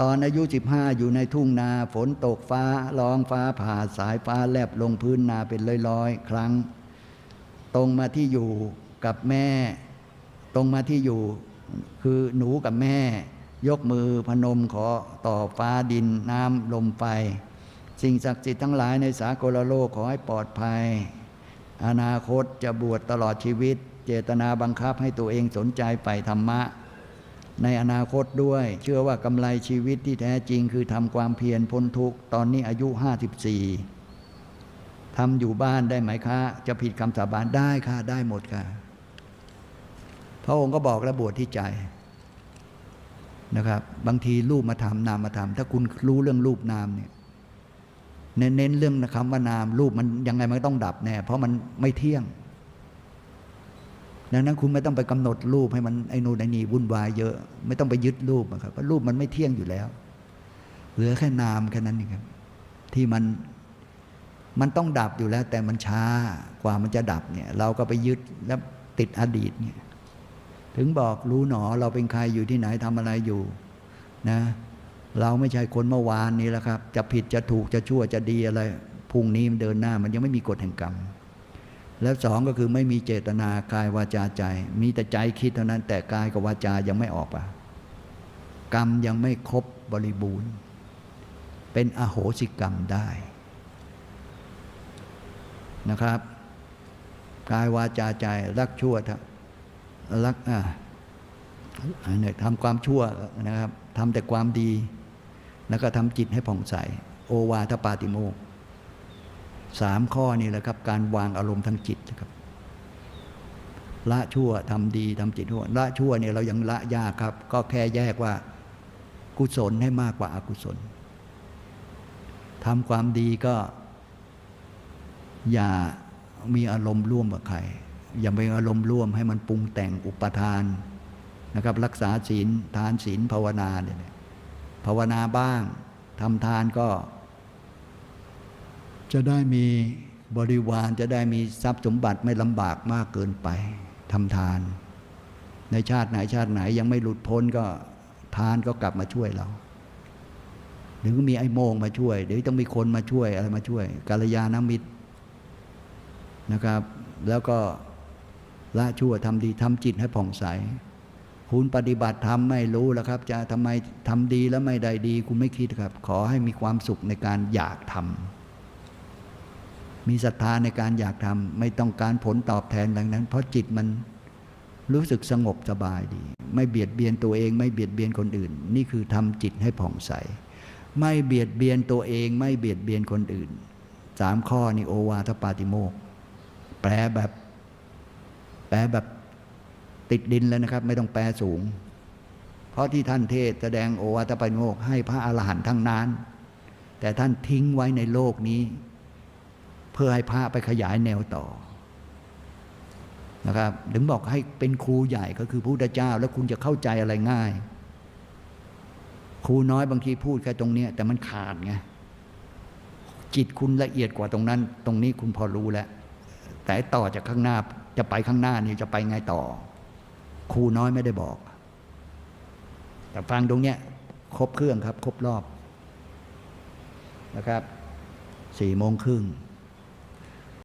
ตอนอายุ 15 อยู่ในทุ่งนาฝนตกฟ้าร้องฟ้าผ่าสายฟ้าแลบลงพื้นนาเป็นร้อยๆ ครั้ง ตรงมาที่อยู่กับแม่ ตรงมาที่อยู่คือหนูกับแม่ ยกมือพนมขอต่อฟ้าดินน้ำลมไฟ สิ่งศักดิ์สิทธิ์ทั้งหลายในสากลโลกขอให้ปลอดภัย อนาคตจะบวชตลอดชีวิต เจตนาบังคับให้ตัวเองสนใจไปธรรมะ ในอนาคตด้วย เชื่อว่ากำไรชีวิตที่แท้จริงคือทำความเพียรพ้นทุกข์ตอนนี้อายุ 54ทำอยู่บ้านได้ไหมคะ จะผิดคำสาบานได้ค่ะ ได้หมดค่ะ พระองค์ก็บอกแล้วบวชที่ใจนะครับ บางทีรูปมาทำนามมาทำถ้าคุณรู้เรื่องรูปนามเนี่ยเน้นเรื่องคำว่านามรูปมันยังไงมันต้องดับแน่เพราะมันไม่เที่ยง ดังนั้นคุณไม่ต้องไปกำหนดรูปให้มันไอ้นู่นไอ้นี่วุ่นวายเยอะ ไม่ต้องไปยึดรูปอะครับเพราะรูปมันไม่เที่ยงอยู่แล้ว เหลือแค่นามแค่นั้นเองครับ ที่มันมันต้องดับอยู่แล้ว แต่มันช้ากว่ามันจะดับเนี่ย เราก็ไปยึดแล้วติดอดีตเนี่ย ถึงบอกรู้หนอเราเป็นใครอยู่ที่ไหนทำอะไรอยู่นะ เราไม่ใช่คนเมื่อวานนี้แล้วครับ จะผิดจะถูกจะชั่วจะดีอะไรพรุ่งนี้มันเดินหน้า มันยังไม่มีกฎแห่งกรรม แล้วสองก็คือไม่มีเจตนากายวาจาใจ มีแต่ใจคิดเท่านั้น แต่กายกับวาจายังไม่ออกอะกรรมยังไม่ครบบริบูรณ์ เป็นอโหสิกรรมได้นะครับกายวาจาใจรักชั่วทำรักอ่าเนี่ยทำความชั่วนะครับทำแต่ความดี แล้วก็ทำจิตให้ผ่องใส โอวาทปาติโมก สามข้อนี่แหละครับ การวางอารมณ์ทางจิตนะครับละชั่วทำดีทำจิตชั่วละชั่วเนี่ยเรายังละยากครับ ก็แค่แยกว่า กุศลให้มากกว่าอากุศลทำความดีก็ อย่ามีอารมณ์ร่วมกับใครอย่ามีอารมณ์ร่วมให้มันปรุงแต่งอุปทานนะครับ รักษาศีลทานศีลภาวนาเนี่ยภาวนาบ้างทำทานก็ จะได้มีบริวารจะได้มีทรัพย์สมบัติไม่ลำบากมากเกินไปทำทาน ในชาติไหนชาติไหนยังไม่หลุดพ้นก็ทานก็กลับมาช่วยเราหรือมีไอ้โมงมาช่วย เดี๋ยวต้องมีคนมาช่วยอะไรมาช่วยกาลยานามิตรนะครับ แล้วก็ละชั่วทำดีทำจิตให้ผ่องใส คุณปฏิบัติธรรมไม่รู้แล้วครับ จะทำไมทำดีแล้วไม่ได้ดี คุณไม่คิดครับ ขอให้มีความสุขในการอยากทำ มีศรัทธาในการอยากทำไม่ต้องการผลตอบแทนดังนั้น เพราะจิตมันรู้สึกสงบสบายดี ไม่เบียดเบียนตัวเองไม่เบียดเบียนคนอื่น นี่คือทำจิตให้ผ่องใส ไม่เบียดเบียนตัวเองไม่เบียดเบียนคนอื่นสามข้อนี่โอวาทปาติโมกแปลแบบ แปลแบบติดดินเลยนะครับ ไม่ต้องแปลสูง เพราะที่ท่านเทศแสดงโอวาทปาติโมกให้พระอรหันต์ทั้งนั้น แต่ท่านทิ้งไว้ในโลกนี้ เพื่อให้พระไปขยายแนวต่อนะครับถึงบอกให้เป็นครูใหญ่ก็คือพระพุทธเจ้า แล้วคุณจะเข้าใจอะไรง่าย ครูน้อยบางทีพูดแค่ตรงเนี้ยแต่มันขาดไงจิตคุณละเอียดกว่าตรงนั้น ตรงนี้คุณพอรู้แล้ว แต่ต่อจากข้างหน้าจะไปข้างหน้านี่จะไปไงต่อ ครูน้อยไม่ได้บอก แต่ฟังตรงเนี้ยครบเครื่องครับ ครบรอบนะครับสี่โมงครึ่ง